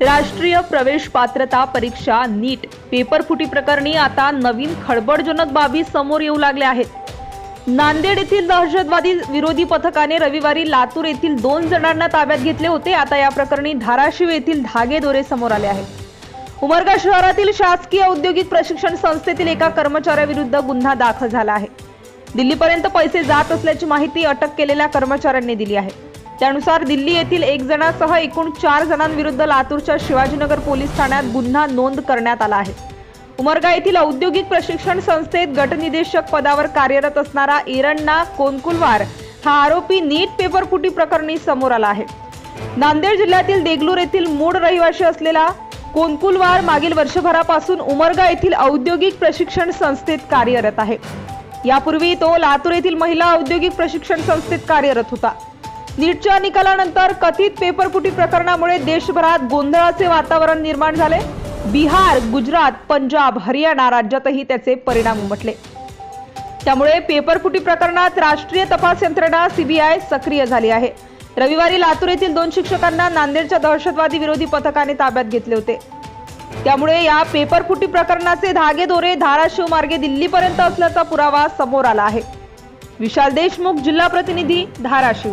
राष्ट्रीय प्रवेश पात्रता परीक्षा नीट. पेपरफुटी प्रकरणी आता नवीन खळबळजनक बाबी समोर येऊ लागल्या आहेत. नांदेड येथील दहशतवादी विरोधी पथकाने रविवारी लातूर येथील दोन जणांना ताब्यात घेतले होते. आता या प्रकरणी धाराशिव येथील धागे दोरे समोर आले आहेत. उमरगा शहरातील शासकीय औद्योगिक प्रशिक्षण संस्थेतील एका कर्मचाऱ्याविरुद्ध गुन्हा दाखल झाला आहे. दिल्लीपर्यंत पैसे जात असल्याची माहिती अटक केलेल्या कर्मचाऱ्यांनी दिली आहे. त्यानुसार दिल्ली येथील एक जणासह एकूण चार जणांविरुद्ध लातूरच्या शिवाजीनगर पोलीस ठाण्यात गुन्हा नोंद करण्यात आला आहे. उमरगा येथील औद्योगिक प्रशिक्षण संस्थेत गटनिदेशक पदावर कार्यरत असणारा इरण्णा कोनकुलवार हा आरोपी नीट पेपरफुटी प्रकरणी समोर आला आहे. नांदेड जिल्ह्यातील देगलूर येथील मूळ रहिवासी असलेला कोनकुलवार मागील वर्षभरापासून उमरगा येथील औद्योगिक प्रशिक्षण संस्थेत कार्यरत आहे. यापूर्वी तो लातूर येथील महिला औद्योगिक प्रशिक्षण संस्थेत कार्यरत होता. नीटच्या निकालानंतर कथित पेपरफुटी प्रकरणामुळे देशभरात गोंधळाचे वातावरण निर्माण झाले. बिहार गुजरात पंजाब हरियाणा राज्यातही त्याचे परिणाम उमटले. त्यामुळे पेपरफुटी प्रकरणात राष्ट्रीय तपास यंत्रणा सीबीआय सक्रिय झाली आहे. रविवारी लातूर येथील दोन शिक्षकांना नांदेडच्या दहशतवादी विरोधी पथकाने ताब्यात घेतले होते. त्यामुळे या पेपरफुटी प्रकरणाचे धागेदोरे धाराशिव मार्गे दिल्लीपर्यंत असल्याचा पुरावा समोर आला आहे. विशाल देशमुख जिल्हा प्रतिनिधी धाराशिव.